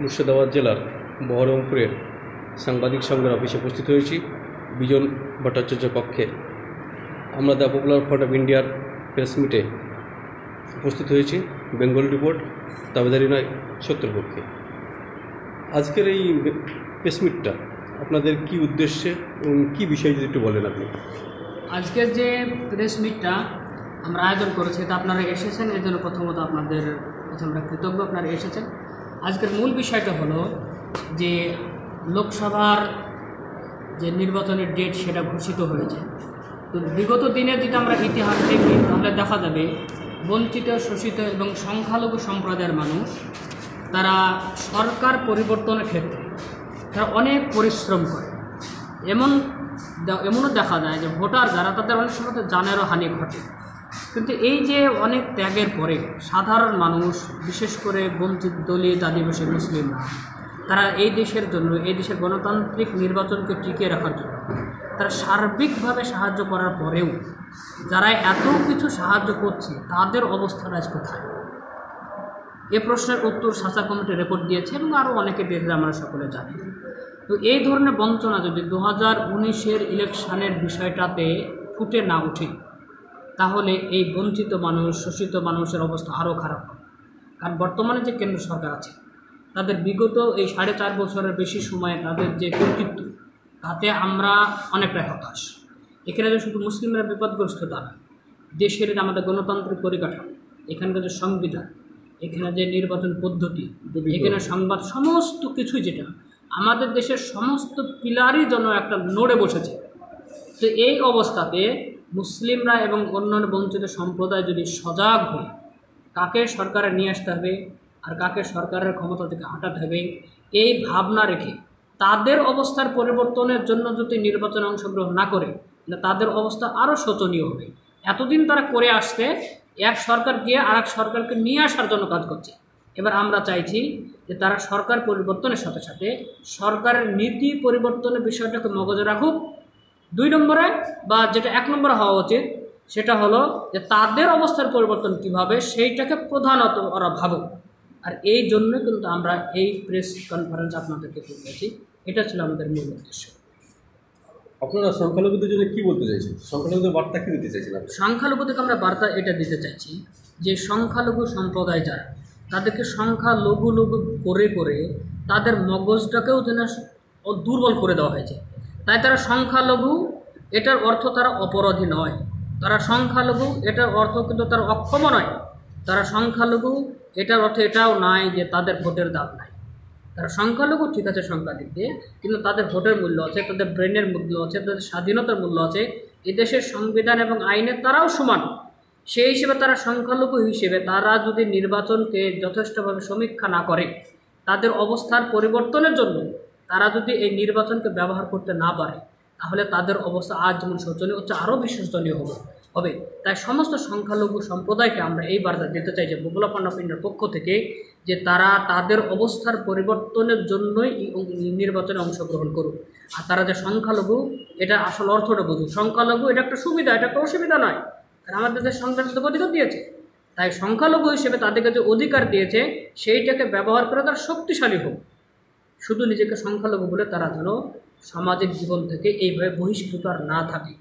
মুর্শিদাবাদ জেলার বহরমপুরের সাংবাদিক সংঘের অফিসে উপস্থিত হয়েছি বিজন ভট্টাচার্য কক্ষে। আমরা দ্য পপুলার ফ্রন্ট অফ ইন্ডিয়ার প্রেস মিটে উপস্থিত হয়েছি, বেঙ্গল রিপোর্ট দাবিদারি নয় সত্যের পক্ষে। আজকের এই প্রেস মিটটা আপনাদের কি উদ্দেশ্যে এবং কী বিষয় যদি একটু বলেন আপনি? আজকের যে প্রেস মিটটা আমরা আয়োজন করেছি, তা আপনারা এসেছেন, এর জন্য প্রথমত আপনাদের কৃতজ্ঞ, আপনারা এসেছেন। আজকের মূল বিষয়টা হলো যে লোকসভার যে নির্বাচনের ডেট সেটা ঘোষিত হয়েছে। তো বিগত দিনে যদি আমরা ইতিহাস দেখি, তাহলে দেখা যাবে বঞ্চিত, শোষিত এবং সংখ্যালঘু সম্প্রদায়ের মানুষ, তারা সরকার পরিবর্তনের ক্ষেত্রে তারা অনেক পরিশ্রম করে। এমন এমনও দেখা যায় যে ভোটার যারা, তাদের অনেক সময় জানেরও হানি ঘটে। কিন্তু এই যে অনেক ত্যাগের পরে সাধারণ মানুষ, বিশেষ করে বঞ্চিত দলিত আদিবাসী মুসলিমরা তারা এই দেশের জন্য, এই দেশের গণতান্ত্রিক নির্বাচনকে টিকিয়ে রাখার জন্য, তারা সার্বিকভাবে সাহায্য করার পরেও যারা এত কিছু সাহায্য করছে, তাদের অবস্থাটা আজ কোথায়? এ প্রশ্নের উত্তর সাচা কমিটি রেকর্ড দিয়েছে এবং আরও অনেকে দিয়েছে আমরা সকলে জানি। তো এই ধরনের বঞ্চনা যদি দু হাজার উনিশের ইলেকশনের বিষয়টাতে ফুটে না ওঠে তাহলে এই বঞ্চিত মানুষ শোষিত মানুষের অবস্থা আরও খারাপ হবে। কারণ বর্তমানে যে কেন্দ্র সরকার আছে তাদের বিগত এই সাড়ে চার বছরের বেশি সময়ে তাদের যে কর্তৃত্ব তাতে আমরা অনেকটাই হতাশ। এখানে যে শুধু মুসলিমরা বিপদগ্রস্ত তা নয় দেশের যে আমাদের গণতান্ত্রিক পরিকাঠামো এখানকার যে সংবিধান এখানে যে নির্বাচন পদ্ধতি এখানে সংবাদ সমস্ত কিছুই যেটা আমাদের দেশের সমস্ত পিলারই যেন একটা নড়ে বসেছে। তো এই অবস্থাতে মুসলিমরা এবং অন্যান্য বঞ্চিত সম্প্রদায় যদি সজাগ হয়ে, কাকে সরকারে নিয়ে আসতে হবে আর কাকে সরকারের ক্ষমতা থেকে হাঁটাতে হবে, এই ভাবনা রেখে তাদের অবস্থার পরিবর্তনের জন্য যদি নির্বাচনে অংশগ্রহণ না করে তাদের অবস্থা আরও শোচনীয় হবে। এতদিন তারা করে আসতে এক সরকার গিয়ে আর এক সরকারকে নিয়ে আসার জন্য কাজ করছে। এবার আমরা চাইছি যে তারা সরকার পরিবর্তনের সাথে সাথে সরকারের নীতি পরিবর্তনের বিষয়টাকে মগজে রাখুক দুই নম্বরে বা যেটা এক নম্বরে হওয়া উচিত সেটা হলো যে তাদের অবস্থার পরিবর্তন কীভাবে সেইটাকে প্রধানত ওরা ভাবুক। আর এই জন্য কিন্তু আমরা এই প্রেস কনফারেন্স আপনাদেরকে করেছি এটা ছিল আমাদের মূল উদ্দেশ্য। আপনারা সংখ্যালঘুদের জন্য কী বলতে চাইছেন? সংখ্যালঘুদের বার্তা কী দিতে চাইছেন আপনি? সংখ্যালঘু থেকে আমরা বার্তা এটা দিতে চাইছি যে সংখ্যালঘু সম্প্রদায় যারা তাদেরকে সংখ্যা লঘু লঘু করে করে তাদের মগজটাকেও যেন ও দুর্বল করে দেওয়া হয়েছে। তাই তারা সংখ্যালঘু, এটার অর্থ তারা অপরাধী নয়। তারা সংখ্যালঘু, এটার অর্থ কিন্তু তারা অক্ষম নয়। তারা সংখ্যালঘু, এটার অর্থ এটাও নাই যে তাদের ভোটের দাম নাই। তারা সংখ্যালঘু, ঠিক আছে সংখ্যা দিক দিয়ে, কিন্তু তাদের ভোটের মূল্য আছে, তাদের ব্রেনের মূল্য আছে, তাদের স্বাধীনতার মূল্য আছে। এদেশের সংবিধান এবং আইনে তারাও সমান। সেই হিসেবে তারা সংখ্যালঘু হিসেবে তারা যদি নির্বাচনকে যথেষ্টভাবে সমীক্ষা না করে, তাদের অবস্থার পরিবর্তনের জন্য তারা যদি এই নির্বাচনকে ব্যবহার করতে না পারে, তাহলে তাদের অবস্থা আজ যেমন শোচনীয় হচ্ছে আরও বেশি শোচনীয় হবে। হবে। তাই সমস্ত সংখ্যালঘু সম্প্রদায়কে আমরা এই বার্তা দিতে চাই যে বগুলা পান্ডা পিন্ডার পক্ষ থেকে যে তারা তাদের অবস্থার পরিবর্তনের জন্যই নির্বাচনে অংশগ্রহণ করুক। আর তারা যে সংখ্যালঘু, এটা আসল অর্থটা বুঝুক। সংখ্যালঘু এটা একটা সুবিধা, এটা একটা অসুবিধা নয়। কারণ আমাদের সংবিধান তো অধিকার দিয়েছে। তাই সংখ্যালঘু হিসেবে তাদেরকে যে অধিকার দিয়েছে, সেইটাকে ব্যবহার করে তারা শক্তিশালী হোক। শুধু নিজেকে সংখ্যালঘু বলে তারা যেন সামাজিক জীবন থেকে এইভাবে বহিষ্কৃত আর না থাকে।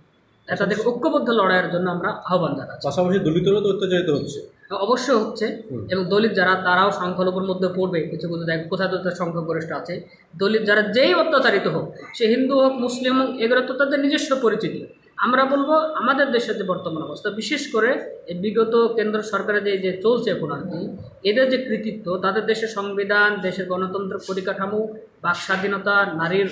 তাই তাদেরকে ঐক্যবদ্ধ লড়াইয়ের জন্য আমরা আহ্বান জানাচ্ছি। পাশাপাশি দলিতরাও তো অত্যাচারিত হচ্ছে। অবশ্যই হচ্ছে। এবং দলিত যারা তারাও সংখ্যালঘুর মধ্যে পড়বে। কিছু কিছু জায়গায় কোথায় তো তার সংখ্যাগরিষ্ঠ আছে। দলিত যারা যেই অত্যাচারিত হোক সে হিন্দু হোক মুসলিম হোক এগুলো তো তাদের নিজস্ব পরিচিতি। আমরা বলব আমাদের দেশের যে বর্তমান অবস্থা, বিশেষ করে বিগত কেন্দ্র সরকারের যে যে চলছে এখন আর কি, এদের যে কৃতিত্ব, তাদের দেশের সংবিধান, দেশের গণতন্ত্র পরিকাঠামো, বাক স্বাধীনতা, নারীর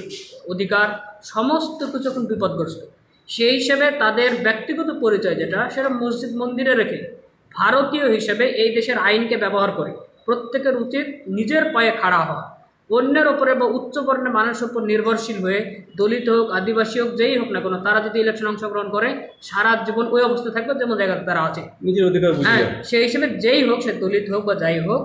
অধিকার, সমস্ত কিছু এখন বিপদগ্রস্ত। সেই হিসেবে তাদের ব্যক্তিগত পরিচয় যেটা, সেটা মসজিদ মন্দিরে রেখে ভারতীয় হিসেবে এই দেশের আইনকে ব্যবহার করে প্রত্যেকের উচিত নিজের পায়ে খাড়া হওয়া। অন্যের ওপরে বা উচ্চবর্ণের মানুষের উপর নির্ভরশীল হয়ে দলিত হোক আদিবাসী হোক যেই হোক না কোনো তারা যদি ইলেকশন অংশগ্রহণ করে সারা জীবন ওই অবস্থায় থাকবে যেমন জায়গাতে তারা আছে। নিজের অধিকার হ্যাঁ সেই হিসেবে যেই হোক সে দলিত হোক বা যাই হোক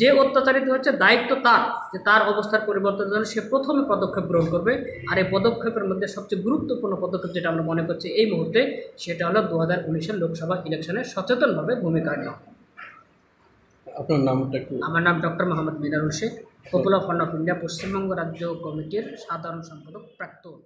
যে অত্যাচারিত হচ্ছে দায়িত্ব তার যে তার অবস্থার পরিবর্তনের জন্য সে প্রথমে পদক্ষেপ গ্রহণ করবে। আর এই পদক্ষেপের মধ্যে সবচেয়ে গুরুত্বপূর্ণ পদক্ষেপ যেটা আমরা মনে করছি এই মুহূর্তে সেটা হলো দু হাজার উনিশের লোকসভা ইলেকশনে সচেতনভাবে ভূমিকা নেওয়া। আপনার নামটা আমার নাম doctor Mohammad Minarul Sheikh. Popular front of India Paschimbanga রাজ্য কমিটির সাধারণ সম্পাদক প্রাক্তন।